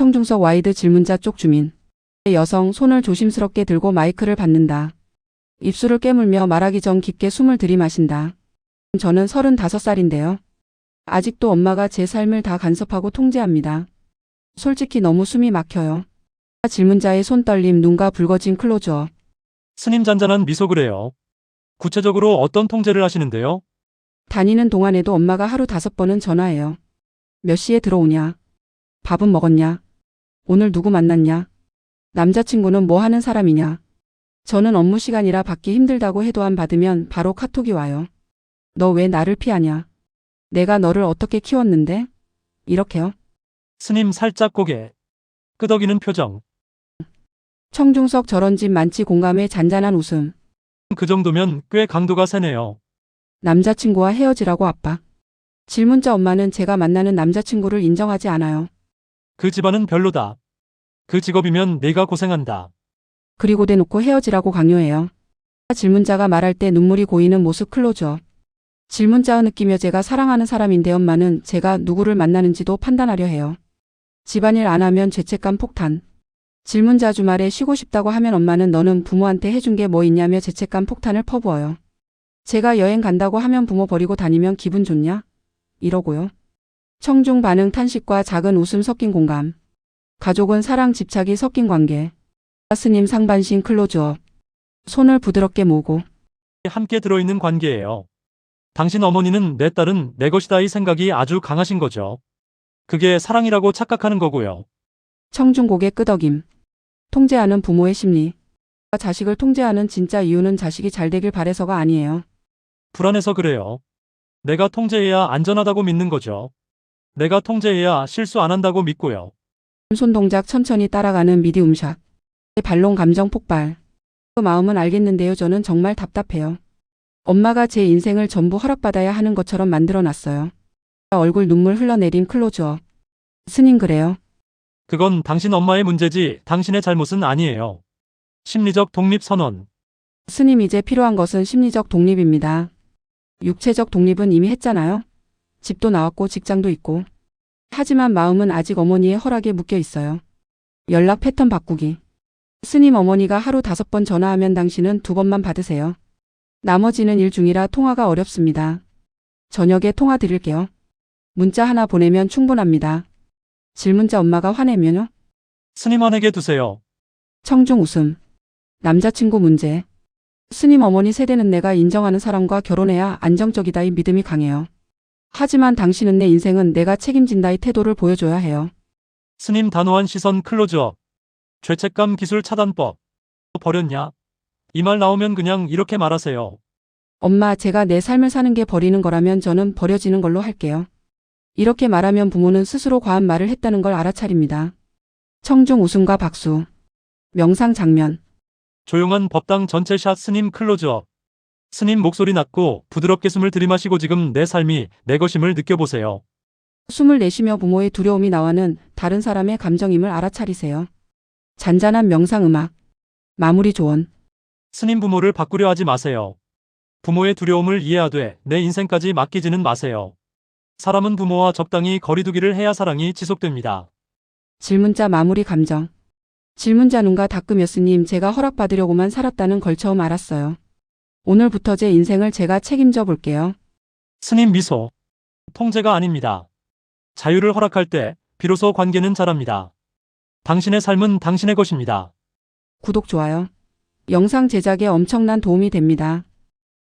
청중석 와이드 질문자 쪽 주민. 여성 손을 조심스럽게 들고 마이크를 받는다. 입술을 깨물며 말하기 전 깊게 숨을 들이마신다. 저는 35살인데요. 아직도 엄마가 제 삶을 다 간섭하고 통제합니다. 솔직히 너무 숨이 막혀요. 질문자의 손떨림, 눈과 붉어진 클로즈업. 스님 잔잔한 미소 그래요. 구체적으로 어떤 통제를 하시는데요? 다니는 동안에도 엄마가 하루 다섯 번은 전화해요. 몇 시에 들어오냐? 밥은 먹었냐? 오늘 누구 만났냐? 남자친구는 뭐 하는 사람이냐? 저는 업무 시간이라 받기 힘들다고 해도 안 받으면 바로 카톡이 와요. 너 왜 나를 피하냐? 내가 너를 어떻게 키웠는데? 이렇게요. 스님 살짝 고개. 끄덕이는 표정. 청중석 저런 집 많지 공감에 잔잔한 웃음. 그 정도면 꽤 강도가 세네요. 남자친구와 헤어지라고 압박. 질문자 엄마는 제가 만나는 남자친구를 인정하지 않아요. 그 집안은 별로다. 그 직업이면 내가 고생한다. 그리고 대놓고 헤어지라고 강요해요. 질문자가 말할 때 눈물이 고이는 모습 클로즈업. 질문자의 느끼며 제가 사랑하는 사람인데 엄마는 제가 누구를 만나는지도 판단하려 해요. 집안일 안 하면 죄책감 폭탄. 질문자 주말에 쉬고 싶다고 하면 엄마는 너는 부모한테 해준 게 뭐 있냐며 죄책감 폭탄을 퍼부어요. 제가 여행 간다고 하면 부모 버리고 다니면 기분 좋냐? 이러고요. 청중 반응 탄식과 작은 웃음 섞인 공감. 가족은 사랑 집착이 섞인 관계. 스님 상반신 클로즈업. 손을 부드럽게 모으고 함께 들어있는 관계예요. 당신 어머니는 내 딸은 내 것이다 이 생각이 아주 강하신 거죠. 그게 사랑이라고 착각하는 거고요. 청중 고개 끄덕임. 통제하는 부모의 심리. 자식을 통제하는 진짜 이유는 자식이 잘 되길 바래서가 아니에요. 불안해서 그래요. 내가 통제해야 안전하다고 믿는 거죠. 내가 통제해야 실수 안 한다고 믿고요. 손 동작 천천히 따라가는 미디움샷. 발롱 감정 폭발. 그 마음은 알겠는데요. 저는 정말 답답해요. 엄마가 제 인생을 전부 허락받아야 하는 것처럼 만들어 놨어요. 얼굴 눈물 흘러내린 클로즈업. 스님 그래요. 그건 당신 엄마의 문제지 당신의 잘못은 아니에요. 심리적 독립 선언. 스님 이제 필요한 것은 심리적 독립입니다. 육체적 독립은 이미 했잖아요. 집도 나왔고 직장도 있고. 하지만 마음은 아직 어머니의 허락에 묶여 있어요. 연락 패턴 바꾸기. 스님 어머니가 하루 다섯 번 전화하면 당신은 두 번만 받으세요. 나머지는 일 중이라 통화가 어렵습니다. 저녁에 통화 드릴게요. 문자 하나 보내면 충분합니다. 질문자 엄마가 화내면요? 스님한에게 두세요. 청중 웃음. 남자친구 문제. 스님 어머니 세대는 내가 인정하는 사람과 결혼해야 안정적이다의 믿음이 강해요. 하지만 당신은 내 인생은 내가 책임진다의 태도를 보여줘야 해요. 스님 단호한 시선 클로즈업. 죄책감 기술 차단법. 버렸냐? 이 말 나오면 그냥 이렇게 말하세요. 엄마, 제가 내 삶을 사는 게 버리는 거라면 저는 버려지는 걸로 할게요. 이렇게 말하면 부모는 스스로 과한 말을 했다는 걸 알아차립니다. 청중 웃음과 박수. 명상 장면. 조용한 법당 전체 샷 스님 클로즈업. 스님 목소리 낮고 부드럽게 숨을 들이마시고 지금 내 삶이 내 것임을 느껴보세요. 숨을 내쉬며 부모의 두려움이 나와는 다른 사람의 감정임을 알아차리세요. 잔잔한 명상 음악. 마무리 조언. 스님 부모를 바꾸려 하지 마세요. 부모의 두려움을 이해하되 내 인생까지 맡기지는 마세요. 사람은 부모와 적당히 거리두기를 해야 사랑이 지속됩니다. 질문자 마무리 감정. 질문자 눈과 닦으며 스님 제가 허락받으려고만 살았다는 걸 처음 알았어요. 오늘부터 제 인생을 제가 책임져 볼게요. 스님 미소. 통제가 아닙니다. 자유를 허락할 때 비로소 관계는 자랍니다. 당신의 삶은 당신의 것입니다. 구독 좋아요. 영상 제작에 엄청난 도움이 됩니다.